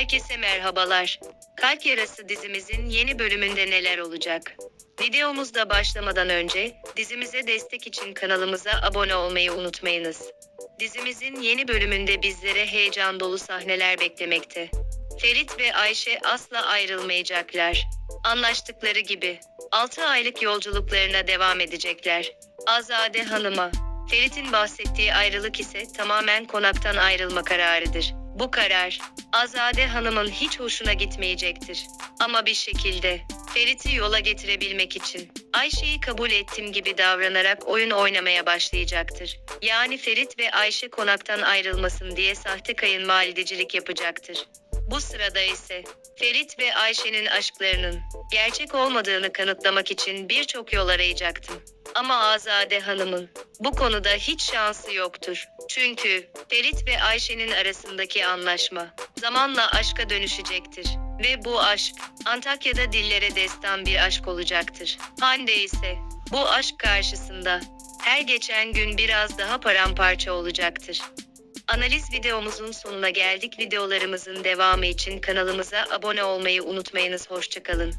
Herkese merhabalar. Kalp Yarası dizimizin yeni bölümünde neler olacak? Videomuzda başlamadan önce dizimize destek için kanalımıza abone olmayı unutmayınız. Dizimizin yeni bölümünde bizlere heyecan dolu sahneler beklemekte. Ferit ve Ayşe asla ayrılmayacaklar. Anlaştıkları gibi 6 aylık yolculuklarına devam edecekler. Azade Hanım'a Ferit'in bahsettiği ayrılık ise tamamen konaktan ayrılma kararıdır. Bu karar Azade Hanım'ın hiç hoşuna gitmeyecektir. Ama bir şekilde Ferit'i yola getirebilmek için Ayşe'yi kabul ettim gibi davranarak oyun oynamaya başlayacaktır. Yani Ferit ve Ayşe konaktan ayrılmasın diye sahte kayınvalidecilik yapacaktır. Bu sırada ise Ferit ve Ayşe'nin aşklarının gerçek olmadığını kanıtlamak için birçok yol arayacaktım. Ama Azade Hanım'ın bu konuda hiç şansı yoktur. Çünkü Ferit ve Ayşe'nin arasındaki anlaşma zamanla aşka dönüşecektir. Ve bu aşk Antakya'da dillere destan bir aşk olacaktır. Hande ise bu aşk karşısında her geçen gün biraz daha paramparça olacaktır. Analiz videomuzun sonuna geldik. Videolarımızın devamı için kanalımıza abone olmayı unutmayınız. Hoşçakalın.